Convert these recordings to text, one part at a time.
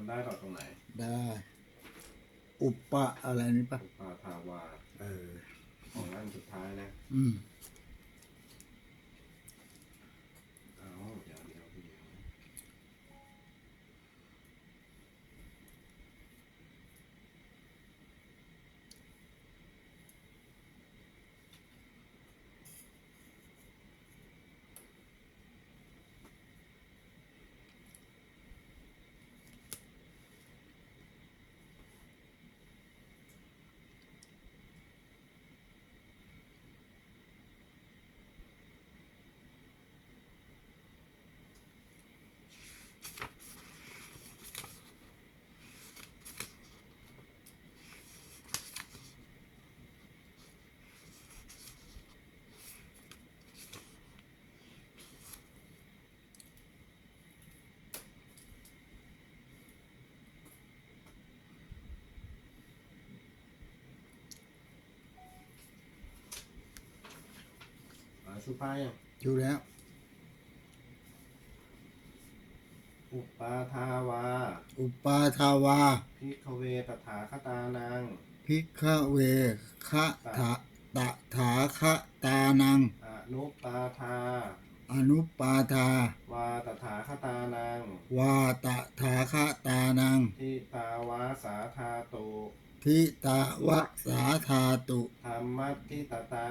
ำได้ต่อตรงไหนได้ อุปปะอะไรนี่ปะอุปาทาวาเออ ของนั่นสุดท้ายนะ อืม สุภาพยังอยู่แล้ว อุปาทาวา อุปาทาวา พิกเวตถาคตานัง พิกเวคะถาตะถาคะตานัง อนุปาทา อนุปาทา วาตถาคตานัง วาตะถาคะตานัง ทิตาวาสาธาตุ ทิตาวะสาธาตุธรรมัตทิตตา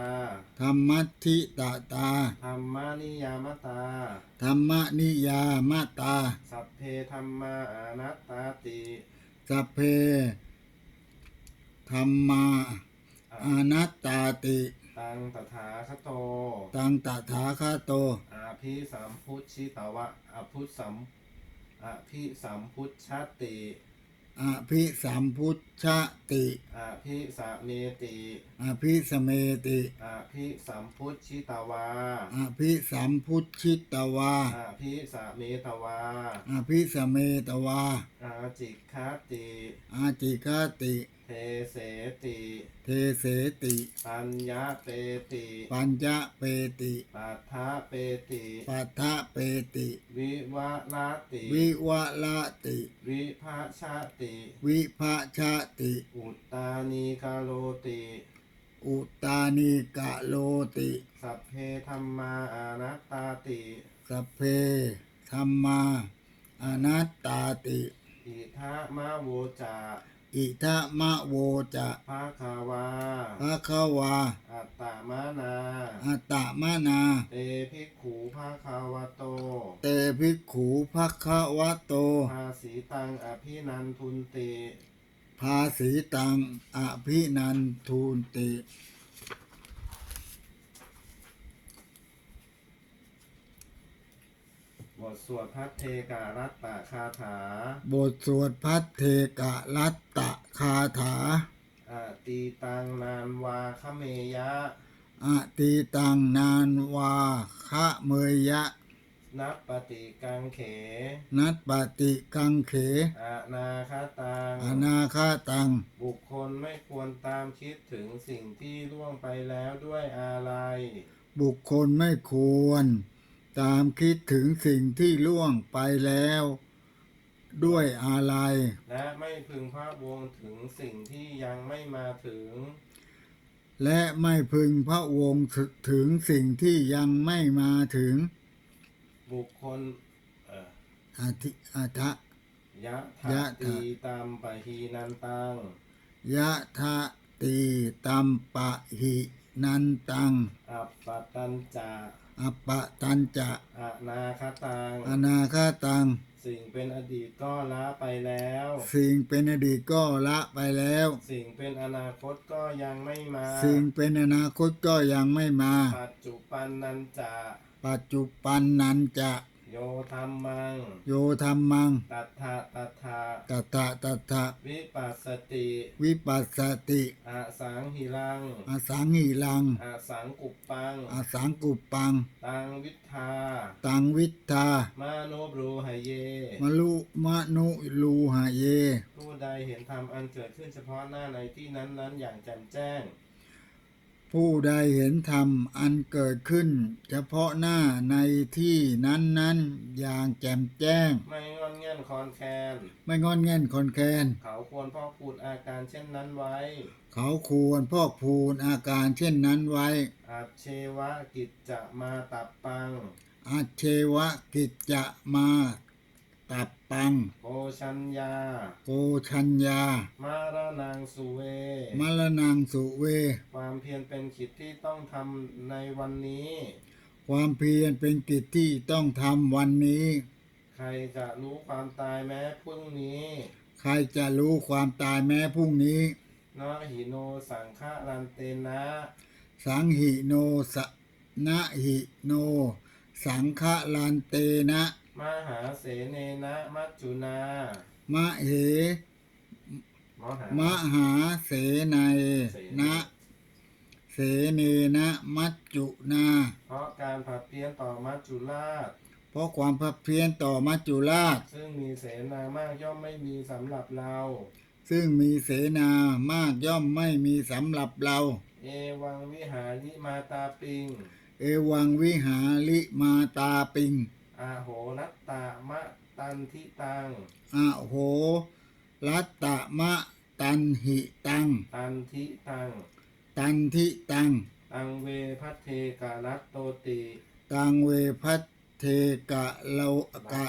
ธรรมัทธิตาตาธรรมานิยามตาธรรมนิยามตา สัพเพธรรมาอานัตตาติสัพเพธรรมาอนัตตาติตังตถาคโต ตังตถาคโตอาภิสัมพุทธิตวะอภุสัมอภิสัมพุทชติ อภิสัมพุทธติ อภิสะเมติอภิสเมติ อภิสัมพุทธิตวา อภิสัมพุทธิตวา อภิสะเมตวา อภิสเมตวา อาจิคคติ อาจิกาติ เทเสติ เทเสติ ปัญญาเปติ ปัญจเปติ ปัฏฐาเปติ ปัทะเปติ วิวะลาติ วิวะละติ วิภาชาติ วิภาชาติ อุตตานีกาโลติ อุตานิกะโลติ สัพเพธรรมาอานัตตาติ สัพเพธรรมาอนัตตาติ อิทะมะโวจา อิทะมะโวจะภาคาวาภะคะวา อัตตมานา อัตตมนา เตภิกขูภาคาวโต เตภิกขูภะคะวะโต ภาสีตังอภินันทุนติ ภาสีตังอภินันทูนติ บทสวดพัทเทการัตตะคาถา บทสวดพัทเทกะรัตตะคาถาอตีตังนานวาคเมยะ อติตังนานวาคะเมยยะ นับปฏิกังเข นัตปฏิกังเขอานาคาตัง อนาคาตัง บุคคลไม่ควรตามคิดถึงสิ่งที่ล่วงไปแล้วด้วยอะไร บุคคลไม่ควร ตามคิดถึงสิ่งที่ล่วงไปแล้ว ด้วยอะไรและไม่พึงพระวงถึงสิ่งที่ยังไม่มาถึง และไม่พึงพระวงศ์ถึงสิ่งที่ยังไม่มาถึง บุคคลเอ่ออาทิอาทะ ยะยะถาถะ ตีตามปะฮีนันตัง ยะทะตีตัมปะหินันตัง อัปปตัญจะ อปปะตันจะอนาคตัง อนาคาตัง สิ่งเป็นอดีตก็ละไปแล้ว สิ่งเป็นอดีตก็ละไปแล้ว สิ่งเป็นอนาคตก็ยังไม่มา สิ่งเป็นอนาคตก็ยังไม่มา ปัจจุปันนันจะปัจจุบันนั้นจะ โยธรรมัง โยธรรมัง ตัทธะตัทธะตัตถะตัตถะวิปัสสติวิปัสสติอสังหิรังอสังหิลังอสังกุปปังอสังกุปปัง ตังวิทธาตังวิทธามาโนบรูหเยมลุมนุลูหะเย ผู้ใดเห็นธรรมอันเกิดขึ้นเฉพาะหน้าในที่นั้นๆอย่างแจ่มแจ้ง ผู้ใดเห็นธรรมอันเกิดขึ้น เฉพาะหน้าในที่นั้นๆอย่างแจ่มแจ้ง ไม่งอนแงนคอนแคนไม่งอนแง่นคอนแคนเขาควรพ่อพูดอาการเช่นนั้นไว้ เขาควรพอกพูนอาการเช่นนั้นไว้ อาเชวะกิจจะมาตับปังอาเชวะกิจจะมา ตับปังโกชัญญา โกชัญญา มารนังสุเว มรนังสุเว ความเพียรเป็นขิดที่ต้องทำในวันนี้ ความเพียรเป็นกิจที่ต้องทำวันนี้ ใครจะรู้ความตายแม้พรุ่งนี้ใครจะรู้ความตายแม้พรุ่งนี้ นะหิโนสังฆารันเตนะ สังหิโนสะนะหิโน สังฆลันเตนะ มหาเสเนนะมัจจุนามะเหมหามหาเสนัยนะเสเนนะมัจจุนา เพราะการผัดเพี้ยนต่อมัจจุราช เพราะความพับเพี้ยนต่อมัจจุราช ซึ่งมีเสนามากย่อมไม่มีสำหรับเรา ซึ่งมีเสนามากย่อมไม่มีสำหรับเรา เอวังวิหาริมาตาปิง เอวังวิหาลิมาตาปิง อาโหรัตตามะตันทิตัง อะโหรัตตมะตันหิตัง ตันทิตัง ตันทิตัง ตังเวพัทเทกาลัตโตติตังเวพัทเทกะโลกะ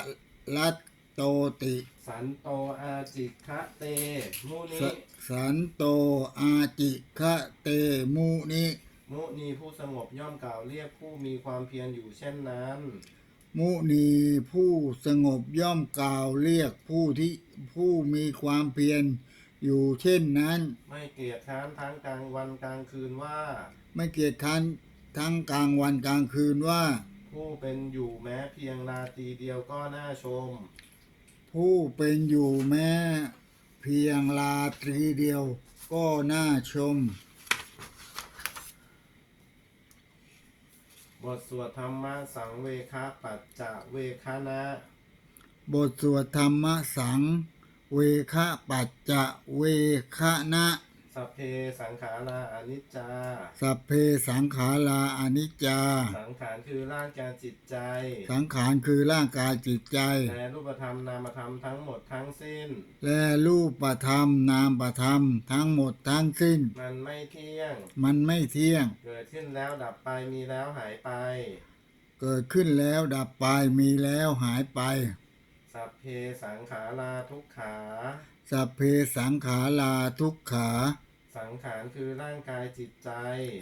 ลัตโตติ สันโตอาจิคะเต มุนิ สสันโตอาจิคะเตมุนิ มุนีผู้สงบย่อมกล่าวเรียกผู้มีความเพียรอยู่เช่นนั้น มุนีผู้สงบย่อมกล่าวเรียกผู้ที่ผู้มีความเพียรอยู่เช่นนั้น ไม่เกียจค้านทั้งกลางวันกลางคืนว่า ไม่เกียจคร้านทั้งกลางวันกลางคืนว่า ผู้เป็นอยู่แม้เพียงราตรีเดียวก็น่าชม ผู้เป็นอยู่แม้เพียงลาตรีเดียวก็น่าชม บทสวดธรรมะสังเวคะปัจจะเวคานะบทสวดธรรมสัง เวคะปัจจะเวคะนะ สัพเพสังขาราอนิจจา สัพเพสังขาราอนิจจา สังขารคือร่างกายจิตใจ สังขารคือร่างกายจิตใจ และรูปธรรมนามธรรมทั้งหมดทั้งสิ้น และรูปธรรมนามธรรมทั้งหมดทั้งสิ้น มันไม่เที่ยง มันไม่เที่ยง เกิดขึ้นแล้วดับไปมีแล้วหายไป เกิดขึ้นแล้วดับไปมีแล้วหายไป สัพเพสังขาราทุกขา สัพเพสังขาราทุกขา สังขารคือร่างกายจิตใจ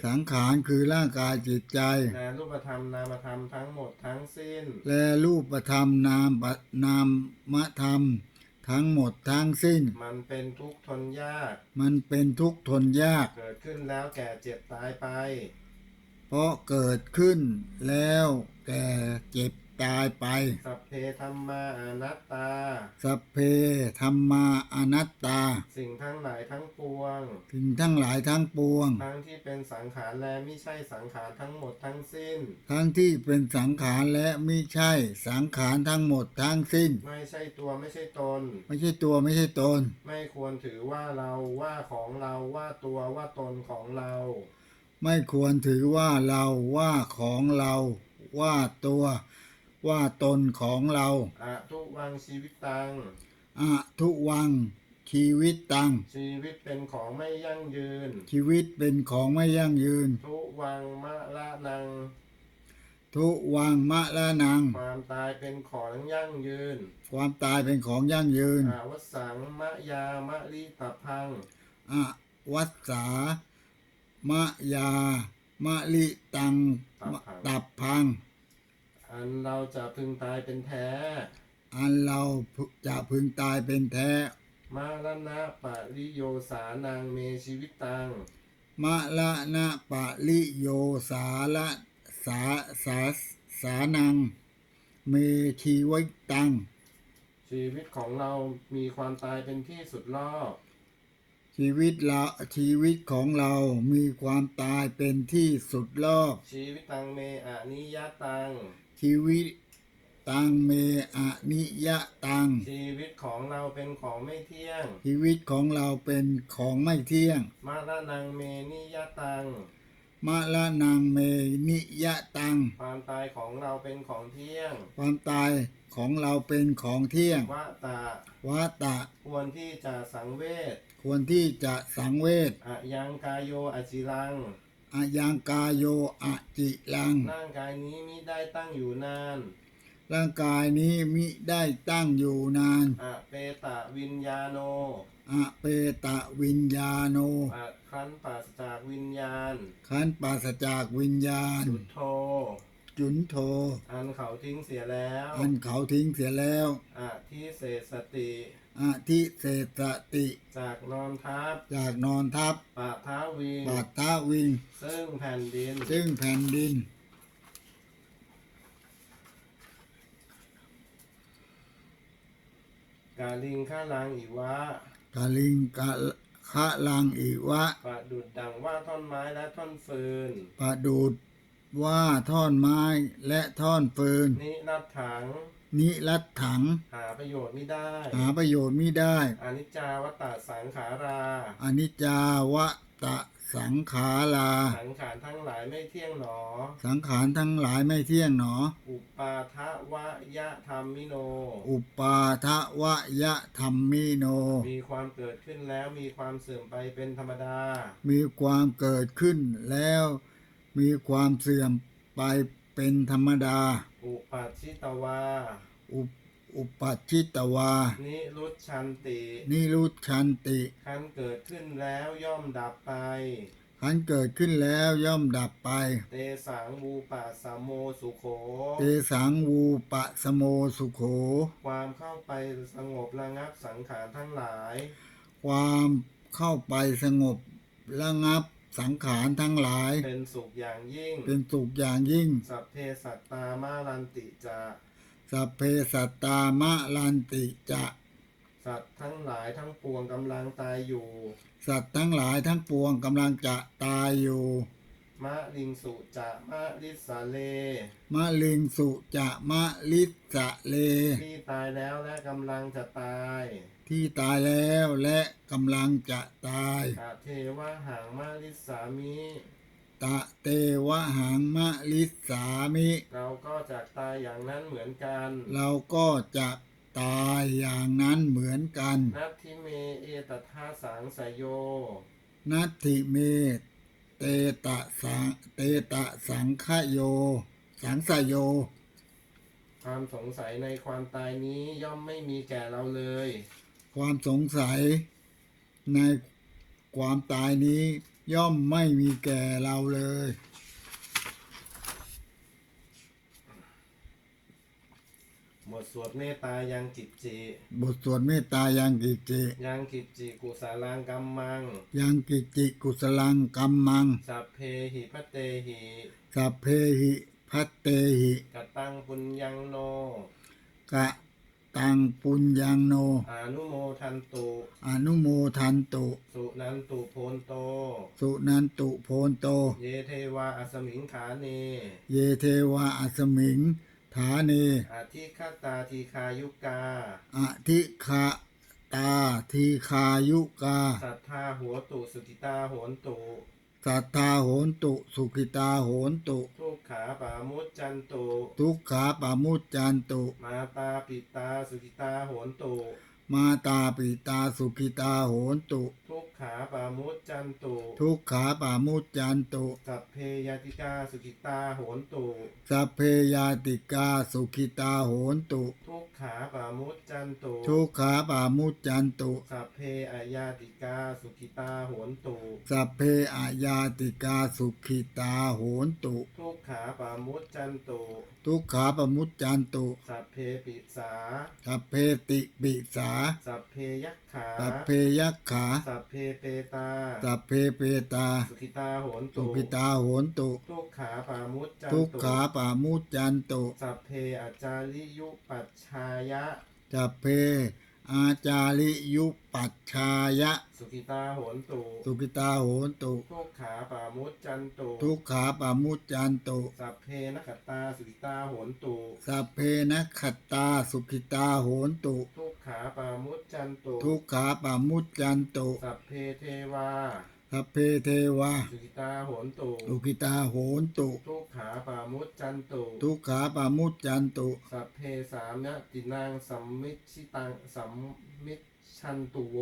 สังขารคือร่างกายจิตใจ และรูปธรรมนามธรรมทั้งหมดทั้งสิ้น และรูปธรรมนามปนามธรรม ทั้งหมดทั้งสิ้น มันเป็นทุกข์ทนยาก มันเป็นทุกข์ทนยาก เกิดขึ้นแล้วแก่เจ็บตายไป เพราะเกิดขึ้นแล้วแก่เจ็บ ตายไป สัพเพธรรมาอนัตตา สัพเพธรรมาอนัตตา สิ่งทั้งหลายทั้งปวง สิ่งทั้งหลายทั้งปวง ทั้งที่เป็นสังขารและไม่ใช่สังขารทั้งหมดทั้งสิ้น ทั้งที่เป็นสังขารและไม่ใช่สังขารทั้งหมดทั้งสิ้น ไม่ใช่ตัวไม่ใช่ตน ไม่ใช่ตัวไม่ใช่ตน ไม่ควรถือว่าเราว่าของเราว่าตัวว่าตนของเรา ไม่ควรถือว่าเราว่าของเราว่าตัว ว่าตนของเราอะทุวังชีวิตตังอะทุวังชีวิตตัง ชีวิตเป็นของไม่ยั่งยืน ชีวิตเป็นของไม่ยั่งยืน ทุวังมะละนัง ทุวังมะละนัง ความตายเป็นของยั่งยืน ความตายเป็นของยั่งยืนอาวสังมะยามะลิตพังอะวัสสามะยามะลิตังมะตับพัง อันเราจะพึงตายเป็นแท้ อันเราจะพึงตายเป็นแท้มาลนะปะริโยสานังเมชีวิตตังมะละนะปะลิโยสาละสาสาสานัง เมชีวิตัง ชีวิตของเรามีความตายเป็นที่สุดรอบชีวิตเราชีวิตของเรามีความตายเป็นที่สุดรอบ ชีวิตตังเมอะนิยตัง ชีวิตตังเมอะนิยะตัง ชีวิตของเราเป็นของไม่เที่ยง ชีวิตของเราเป็นของไม่เที่ยงมาละนังเมนิยตัง มะละนังเมนิยะตัง ความตายของเราเป็นของเที่ยง ความตายของเราเป็นของเที่ยงวะตะวัตตะ ควรที่จะสังเวชควรที่จะสังเวชอะยังกายโยอจิรัง อายังกายโยอะจิลัง ร่างกายนี้มิได้ตั้งอยู่นานร่างกายนี้มิได้ตั้งอยู่นานอะเปตะวิญญาโนอะเปตะวิญญาโนอะคันปราศจากวิญญาณ ขันปราศจากวิญญาณจุดโท จุนโท อันเขาทิ้งเสียแล้วอันเขาทิ้งเสียแล้วอะที่เศษสติอาทิเศษสติ จากนอนทับจากนอนทับปะท้าวิงบาดท้าวิง ซึ่งแผ่นดินซึ่งแผ่นดิน กาลิงข้าลังอิวะกาลิงกะคะลังอิวะ ประดุดดังว่าท่อนไม้และท่อนฟืน ประดูด ว่าท่อนไม้และท่อนฟืนนิรัตถัง นิรัตถัง หาประโยชน์ไม่ได้ หาประโยชน์มิได้ อนิจจาวตาสังขาราอนิจจาวตะสังขาราสังขารทั้งหลายไม่เที่ยงหนอ สังขารทั้งหลายไม่เที่ยงหนอ อุปาทะวะยะธรรมมิโน อุปาทะวะยะธรรมมิโน มีความเกิดขึ้นแล้วมีความเสื่อมไปเป็นธรรมดา มีความเกิดขึ้นแล้ว มีความเสื่อมไปเป็นธรรมดา อุปัชชิตวา อุปอุปัชชิตวา นิรุชชันติ นิรุชชันติคันเกิดขึ้นแล้วย่อมดับไปขันเกิดขึ้นแล้วย่อมดับไป เตสังวูปะสมโมสุโข เตสังวูปะสโมสุโข ความเข้าไปสงบระงับสังขารทั้งหลาย ความเข้าไปสงบระงับ สังขารทั้งหลาย เป็นสุขอย่างยิ่ง เป็นสุขอย่างยิ่ง สัพเพสัตตามารันติจะ สัพเพสัตตามะลันติจะ สัตว์ทั้งหลายทั้งปวงกำลังตายอยู่ สัตว์ทั้งหลายทั้งปวงกำลังจะตายอยู่ มะลิงสุจะมะลิสาเล มะลิงสุจะมะลิสะเล ที่ตายแล้วและกำลังจะตาย ที่ตายแล้วและกำลังจะตายอาเทวะหังมะลิสามิตะเตวะหังมะลิสามิ เราก็จะตายอย่างนั้นเหมือนกันเราก็จะตายอย่างนั้นเหมือนกันนัตทิเมเอตทาสังสยโย นัตถิเมเตตะสังเตตะสังขโย สังสโย ความสงสัยในความตายนี้ย่อมไม่มีแก่เราเลย ความสงสัยในความตายนี้ย่อมไม่มีแก่เราเลยบทสวดเมตตายังกิจจิบทสวดเมตตายังกิจิยังกิจจิกุสาลังกัมมัง ยังกิจิกุสลังกัมมัง สัพเพหิพัตเตหิสัพเพหิพัตเตหิกตังปุญญังโน กะ ตังปุญญังโนอานุโมทันตุ อนุโมทันตุ สุนันตุโพนโต สุนันตุโพนโต เยเทวาอสมิงขาเน เยเทวาอัสมิงฐาเนอาทิคตาทีคายุกา อธิคาตาทีคายุกา สัทธาหัวตุสุติตาโหนตุ สัทธาโหนตุ สุขิตาโหนตุ ทุกขาปามุจจันตุ ทุกขาปามุจจันตุ มาตาปิตาสุติตาโหนตุ มาตาปิตาสุขิตาโหนตุ ทุกขาปามุจจันตุ ทุกขาปามุจจันตุ สัพเพยติกาสุกิตาโหนตุ สัพเพยาติกาสุขิตาโหนตุ ทุกขาปามุจจันตุ ทุกขาปามุจจันตุ สัพเพอายาติกาสุกิตาโหนตุ สัพเพอาญาติกาสุขิตาโหนตุ ทุกขาปามุจจันตุ ทุกขาปามุจจันตุ สัพเพปิสา สัพเพติปิสาสัพเพยักขาสัพเพยักขาสัพเพเปตาสัพเพเปตา สุขิตาโหนสุตุขิตาโหนตุ ทุกขาปามุจจันทุกตุขาปามุจจันตุ สัพเพอาจาริยุปัชชายะสัพเพ อาจาริยุปัชชายะ สุขิตาโหนตุ สุขิตาโหนตุ ทุกขาปามุจจันตุทุกขาปามุจจันตุ สัพเพนกตาสุขิตาโหนตุสัพเพนะขัตตาสุขิตาโหนตุ ทุกขาปามุจจันตุทุกขาปามุจจันตุ สัพเพเทวา สัพเพเทวา สุกิตาโหนตุอุกิตาโหนตุ ทุกขาปามุจจันตุทุกขาปามุจจันตุ สัพเพสามยตินางสัมมิชิตังสัมมิชันตุโว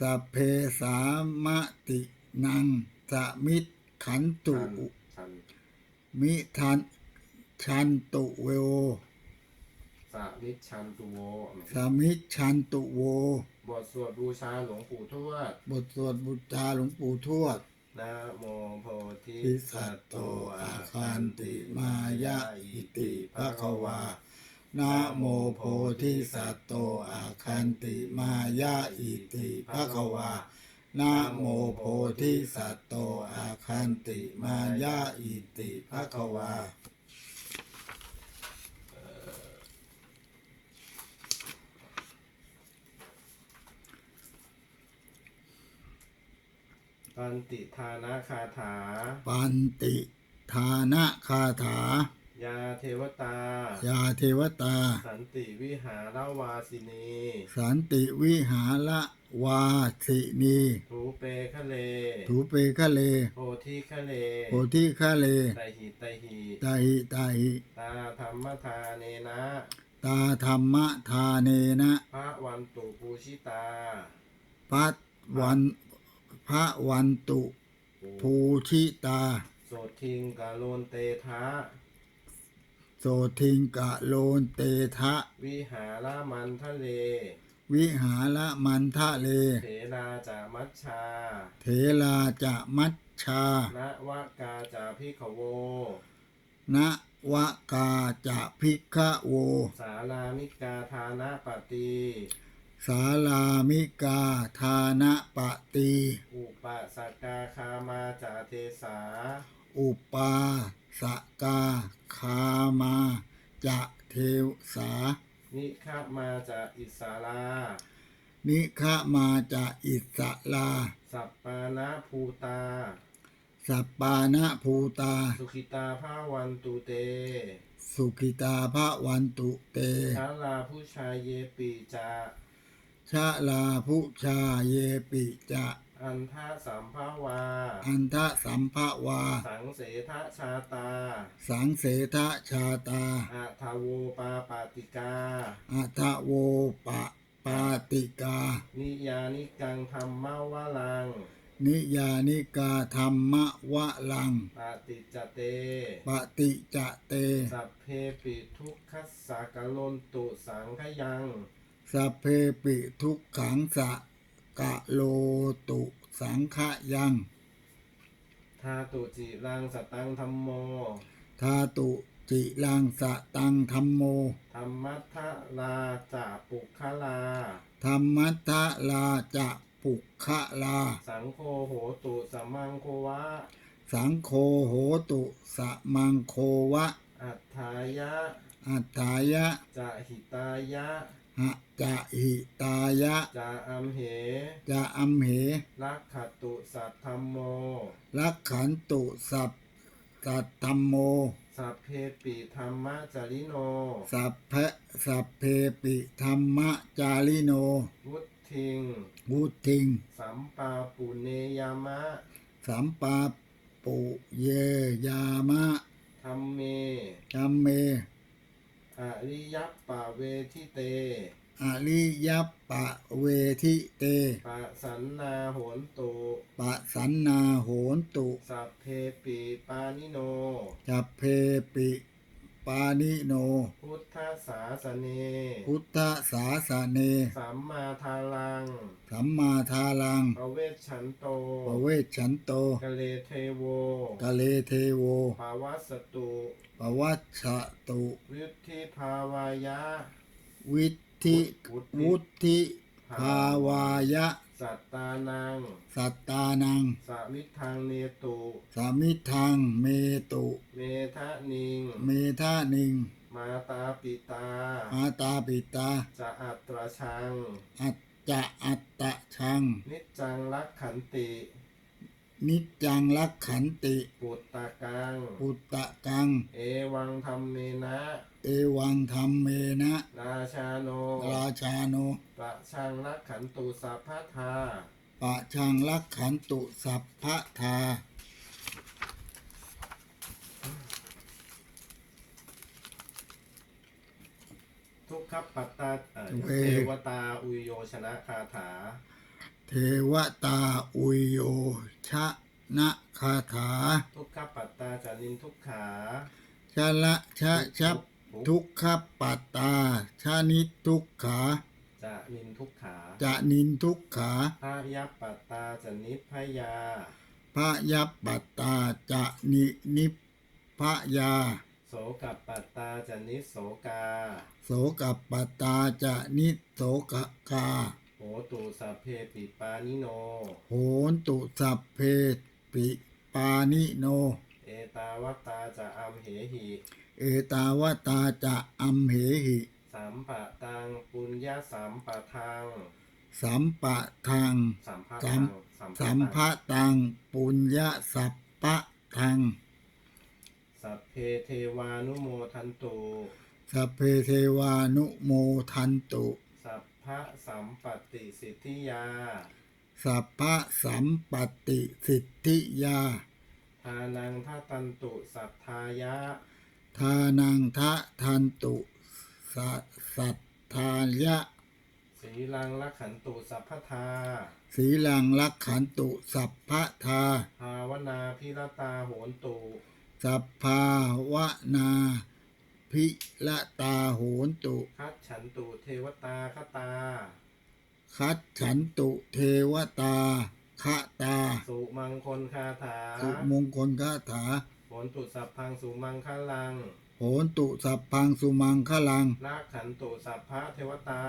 สัพเพสามตินังสมิตขันตุชันชันมิทันชันตุเวโอสามิชันตุโว สมิชันตุโว บทสวดบูชาหลวงปู่ทวด บทสวดบุตรหลวงปู่ทวดนะโมโพธิทิสัสัตตโตโตอาอาคัคันนติติมามายายะอิอิติติภะภะคะคะวาวานะโมโพธิสัตโตอาคันติมายะอิติภะคะวานะโมโพธิสัตโตอาคันติมายะอิติภะคะวา ปันติทานะคาถา ปันติทานะคาถา ยาเทวตา ยาเทวตา สันติวิหารวาสินี สันติวิหารวาสินีทูเปคะเล ถูเปคะเล โพธิคะเล โพธิคะเลไตหิไตหิตาหิตาหิตาธรรมทาเนนะตาธรรมทาเนนะ พระวันตุปูชิตา พัดวัน พระวันตุ ภูชิตา โสทิงกาโลนเตทะโสทิงกะโลนเตทะ วิหารมันทะเล วิหารมันทะเล เถราจามัชชาเถลาจะมัชชา ณวกาจาพิขโว ณวกาจะพิกะโว สารามิกาทานะปฏิ สาลามิกาทานะปะตี อุปสกาคามาจาเทสา อุปาสกาคามาจะเทวสา นิฆะมาจาอิสารานิฆะมาจะอิสลา สัปปานะภูตา สัปปานะภูตา สุขิตาภาวันตุเต สุขิตาพระวันตุเต ชาลาผู้ชายเยปีจา ชะลาพุชาเยปิจะ อันทาสัมภาวา อันทะสัมภวา สังเสทะชาตา สังเสทะชาตาอาทาโวปาปาติกาอัทะโวปะปาติกา นิยานิกังธรรมวาลัง นิยานิกาธรรมวะลังปาติจเต ปฏิจะเต สัพเพปิทุกขัสสะกะลนตุสังขยัง สัพเพปิทุกขังสะกะโลตุสังขะยัง ทาตุจิรังสตังธรรมโมทาตุจิลังสะตังธรรมโม ธรรมัทธลาจาปุคลา ธรรมัทะลาจะปุคะลา สังโฆโหตุสมังโควะ สังโฆโหตุสะมังโควะ อัฏฐายะ อัฏฐายะจะหิตายะ หะจะหิตายะ จะอัมเห จะอัมเห ลักขตุสัทธัมโม ลักขันตุสัพสัตธรรมโม สัพเพปิธรรมจาริโน สัพเพสัพเพปิธรรมจาริโน วุทิง วุทิง สัมปาปุเนยามะ สัมปาปุเยยามะ ธรรมเม กัมเม อริยปปะเวทิเต อริยปะเวทิเต ปะสันนาโหนตุ ปะสันนาโหนตุ สัพเพปิปานิโน จัพเพปิ ปานิโน พุทธศาสเนพุทธศาสเน สัมมาทาลังสัมมาทาลังปเวชฉันโตปเวชฉันโตกะเลเทโวกะเลเทโวภาวัสตุปวัชชะตุ วิธิภาวายะ วิธิวุฒิวุธิภาวายะ สัตตานัง สัตตานังสามิทังเนตุสามิทังเมตุ เมทะนิง เมธานิง มาตาปิตามาตาปิตา จะอัตราชัง อัจจะอัตตะชัง นิจจังรักขันติ นิจจังลักขันติปุตตะกัง ปุตตะกัง เอวังธรรมเมนะ เอวังธรรมเมนะ ราชาโน ราชาโนประชังรักขันตุสัพพทาปปะชังลักขันตุสัพพะทาทุกขปัตตาเอ่อเวเทวตาอุยโยชนะคาถา เทวตาอุยโยชะนะคาถา ทุกขปัตตาจานินทุกขา ชะละชะชับทุกขปัตตา ชานิทุกขา จะนินทุกขาจะนินทุกขาพายัปปัตตาจะนิพพยาพระยัปปัตตาจะนินิพพยา โสกับปัตตาจะนิโสกา โสกับปัตตาจะนิโสกกา โหตุสัพเพปิปานิโน โหนตุสัพเพปิปานิโน เอตาวัตตาจะอัมเหหิ เอตาวตาจะอัมเหหิ สัมปะตังปุญญาสัมปะทังสัมปะทาง สัมภะสัตัมงสัมภะตังปุญญาสัพพะทาง สัพเพเทวานุโมทันตุ สัพเพเทวานุโมทันตุสั พพะสัมปติสิทธิยา สัพพะสัมปติสิทธิยา ทานังทัตันตุสัทธายะ ทานังทะทันตุสัสัทธายะ สีลังละขันตุสัพพทา สีลังลักขันตุสัพพะทา ภาวนาพิรตาโหนตุ สัพพาวนา พิละตาโหนตุ คัดฉันตุเทวตาคตา คัดฉันตุเทวตาคะตา สุมังคลคาถาสุมงคลคาถาโหนตุสัพพังสุมังคลังโหนตุสัพพังสุมังคลัง นาคขันตุสัพพะเทวตา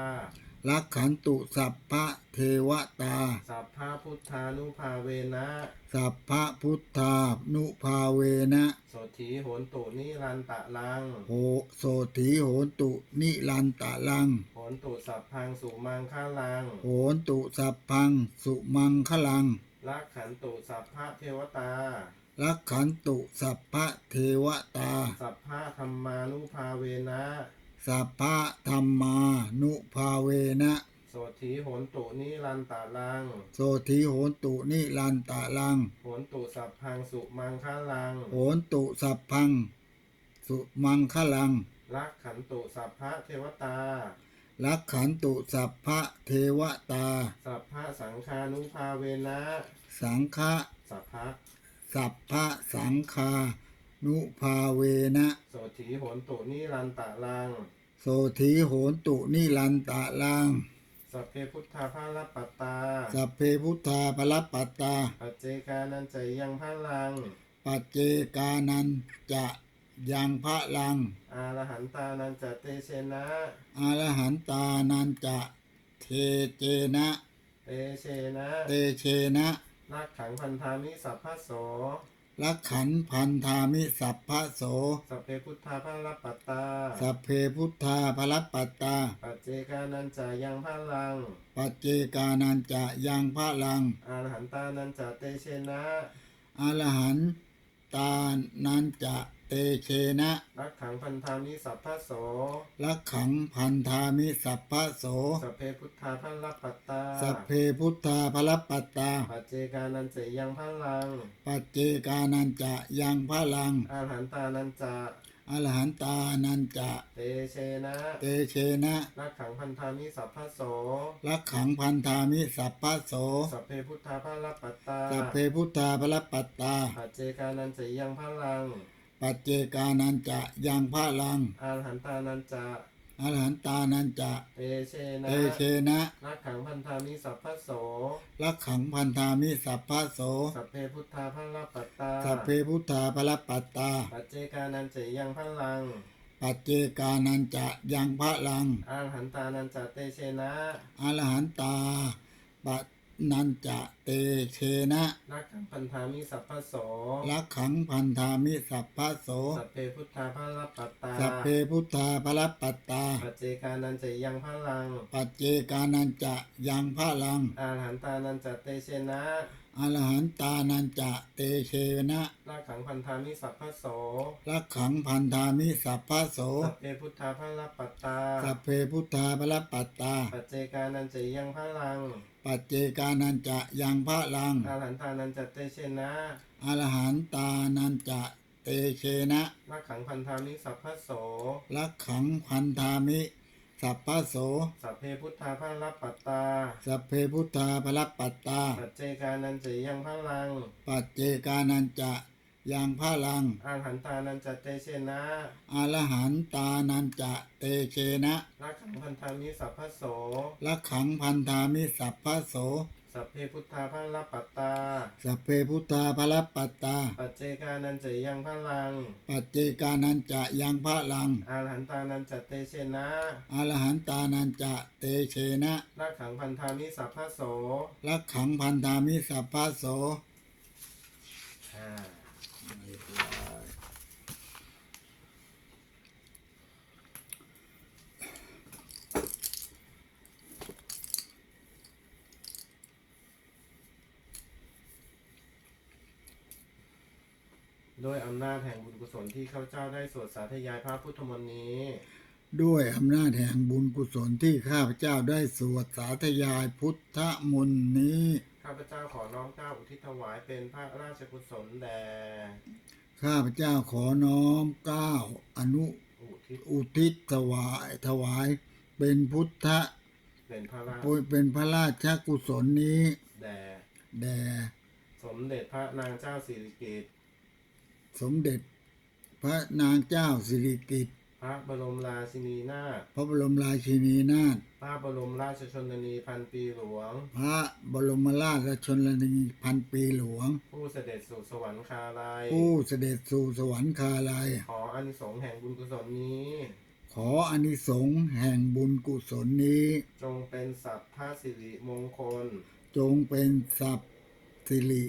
ลักขันตุสัพพะเทวตา สัพพะพุทธานุภาเวนะ สัพพะพุทธานุภาเวนะโสถีโหนตุนิรันตะลังโหโสถีโหนตุนิรันตะลังโหนตุสัพพังสุมังคลังโหนตุสัพพังสุมังคลังลักขันตุสัพพะเทวตาลักขันตุสัพพะเทวตา สัพพะธรรมานุภาเวนะ สัพพะธรรมานุภาเวนะ โสถีโหนตุนิรันตะลัง โสถีโหนตุนิรันตะลัง โหนตุสัพพังสุมังคลัง โหนตุสัพพัง สุมังคลังลักขันตุสัพพะเทวตา ลักขันตุสัพพะเทวตา สัพพะสังฆานุภาเวนะ สังฆะสัพพะสัพพะสังคา นุภาเวนะ โสถีโหนตุนิรันตะลัง โสถีโหนตุนิรันตะลัง สัพเพพุทธาภาลปัตตา สัพเพพุทธาปรปัตตา ปัจเจกานันจะยังพลัง ปัจเจกานันจะยังพระลัง อารหันตานันจะเตเชนะอรหันตานันจะเทเจนะ เตเชนะ เตเชนะนักขังพันธามิสัพพะโส ลักขันพันธามิสัพพะโส สัพเพพุทธาภาลปัตตา สัพเพพุทธาปรปัตตา ปัจเจกานันจะยังพลัง ปัจเจกานันจะยังพระลัง อารหันตานันจะเตเชนะ อรหันตานันจะ เตเชนะนักขังพันธามิสัพพะโสลักขังพันธามิสัพพะโสสัพเพพุทธาภาลปัตตาสัพเพพุทธาปรปัตตา ปัจเจกานันจะยังพลัง ปัจเจกานันจะยังพระลัง อารหันตานันจะอรหันตานันจะ เตเชนะเตเชนะนักขังพันธามิสัพพะโสลักขังพันธามิสัพพะโสสัพเพพุทธาภาลปัตตาสัพเพพุทธาปรปัตตา ปัจเจกานันจะยังพลัง ปัจเจกานันจะยังพระลังอารหันตานันจะอรหันตานันจะเตเชนะเตเชนะนักขังพันธามิสัพพะโสลักขังพันธามิสัพพะโส สัพเพพุทธาภาลปัตตา สัพเพพุทธาปรปัตตา ปัจเจกานันจะยังพลัง ปัจเจกานันจะยังพระลังอารหันตานันจะเตเชนะอรหันตาปัจ นันจะเตเชนะนักขังพันธามิสัพพะโสลักขังพันธามิสัพพะโส สัพเพพุทธาภาลปัตตาสัพเพพุทธาปรปัตตา ปัจเจกานันจะยังพลัง ปัจเจกานันจะยังพระลัง อารหันตานันจะเตเชนะ ออรหันตานันจะเตเชนะลากขังพันธามิสัพพะโสรักขังพันธามิสัพพะโส สัพเพพุทธาพระรัปปัตตา สัพเพพุทธาพระปัตตา ปัจเจกานันจะยังพระลัง ปัจเจกานันจะยังพระลังอาหันตานันจะเตเชนะอรหันตานันจะเตเชนะลากขังพันธามิสัพพะโส รักขังพันธามิ สัพพะโส สัพเพพุทธาพระรัปปัตตา สัพเพพุทธาพระปัตตา ปัจเจกานันจะยังพระลัง ปัจเจกานันจะยังพระลัง อาหันตานันจะเตเชนะอรหันตานันจะเตเชนะลากขังพันธามิสัพพะโสรักขังพันธามิสัพพะโส สัพเพพุทธาพระรัปปัตตา สัพเพพุทธาพระปัตตา ปัจเจกานันจะยังพระลัง ปัจเจกานันจะยังพระลัง อาหันตานันจะเตเชนะ อรหันตานันจะเตเชนะลากขังพันธามิสัพพะโส รักขังพันธามิสัพพะโส อ่า ด้วยอำนาจแห่งบุญกุศลที่ข้าพเจ้าได้สวดสาธยายพระพุทธมนต์นี้ ด้วยอำนาจแห่งบุญกุศลที่ข้าพเจ้าได้สวดสาธยายพุทธมนต์นี้ ข้าพเจ้าขอน้อมเกล้าอุทิศถวายเป็นพระราชกุศลแด่ข้าพเจ้าขอน้อมเกล้าวอนุอุทิศอุทิศถวายถวายเป็นพุทธเป็นพระราชเป็นพระราชกุศลนี้แด่แด่สมเด็จพระนางเจ้าสิริกิติ์ สมเด็จ พระนางเจ้าสิริกิติ์พระบรมราชินีนาถพระบรมราชินีนาถพระบรมราชชนนีพันปีหลวง พระบรมราชชนนีพันปีหลวง ผู้เสด็จสู่สวรรคาลัยผู้เสด็จสู่สวรรคาลัย ขออานิสงส์แห่งบุญกุศลนี้ ขออานิสงส์แห่งบุญกุศลนี้ จงเป็นสัพพะสิริมงคล จงเป็นสัพสิริ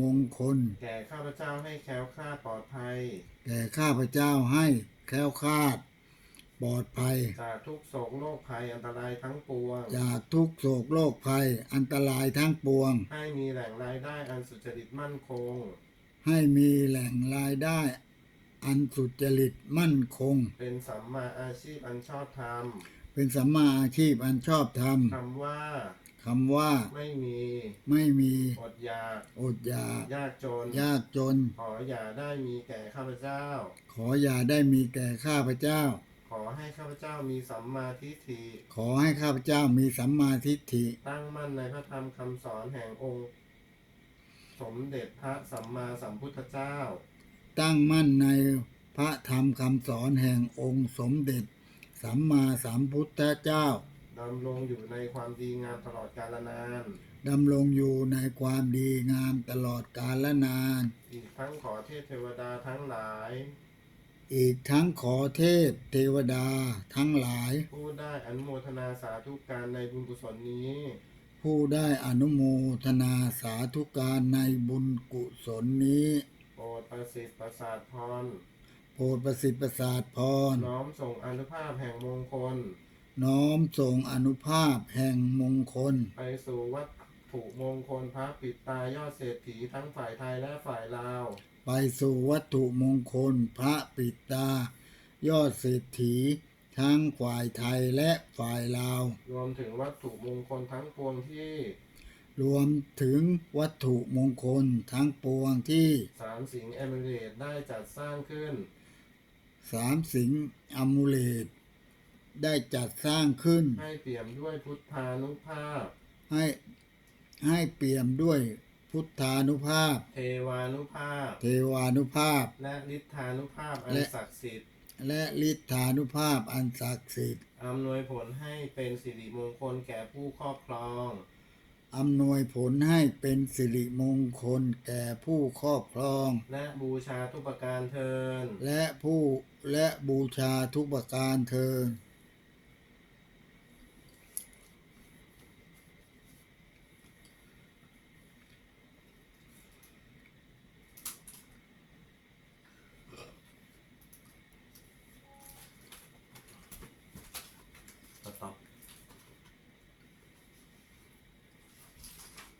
มงคล แก่ข้าพเจ้าให้แคล้วคลาดปลอดภัย แก่ข้าพเจ้าให้แคล้วคลาด ปลอดภัย จากทุกโศกโรคภัยอันตรายทั้งปวง จากทุกโศกโรคภัยอันตรายทั้งปวง ให้มีแหล่งรายได้อันสุจริตมั่นคง ให้มีแหล่งรายได้ อันสุจริตมั่นคง เป็นสัมมาอาชีพอันชอบธรรมเป็นสัมมาอาชีพอันชอบธรรมคำว่า คำว่าไม่มีไม่มีอดอยากอดอยากยากจน ยากจน ขออย่าได้มีแก่ข้าพเจ้า ขออย่าได้มีแก่ข้าพเจ้า ขอให้ข้าพเจ้ามีสัมมาทิฏฐิ ขอให้ข้าพเจ้ามีสัมมาทิฏฐิ ตั้งมั่นในพระธรรมคำสอนแห่งองค์ สมเด็จพระสัมมาสัมพุทธเจ้า ตั้งมั่นในพระธรรมคำสอนแห่งองค์สมเด็จ สัมมาสัมพุทธเจ้า ดำรงอยู่ในความดีงามตลอดกาลนาน ดำรงอยู่ในความดีงามตลอดกาลนาน อีกทั้งขอเทพเทวดาทั้งหลาย อีกทั้งขอเทพเทวดาทั้งหลาย ผู้ได้อนุโมทนาสาธุการในบุญกุศลนี้ ผู้ได้อนุโมทนาสาธุการในบุญกุศลนี้โปรดประสิทธิ์ประสาทพรโปรดประสิทธิ์ประสาทพรน้อมส่งอนุภาพแห่งมงคล น้อมส่งอนุภาพแห่งมงคล ไปสู่วัตถุมงคลพระปิดตายอดเศรษฐีทั้งฝ่ายไทยและฝ่ายลาว ไปสู่วัตถุมงคลพระปิดตา ยอดเศรษฐีทั้งฝ่ายไทยและฝ่ายลาว รวมถึงวัตถุมงคลทั้งปวงที่ รวมถึงวัตถุมงคลทั้งปวงที่สามสิงห์เอมิเรตได้จัดสร้างขึ้น สามสิงห์อมูเลต ได้จัดสร้างขึ้น ให้เปี่ยมด้วยพุทธานุภาพ ให้ให้เปี่ยมด้วยพุทธานุภาพ เทวานุภาพ เทวานุภาพ และฤทธานุภาพอันและ ศักดิ์สิทธิ์และฤทธานุภาพอันศักดิ์สิทธิ์อำนวยผลให้เป็นสิริมงคลแก่ผู้ครอบครอง อำนวยผลให้เป็นสิริมงคลแก่ผู้ครอบครอง และบูชาทุกประการเทิน และผู้และบูชาทุกประการเทิน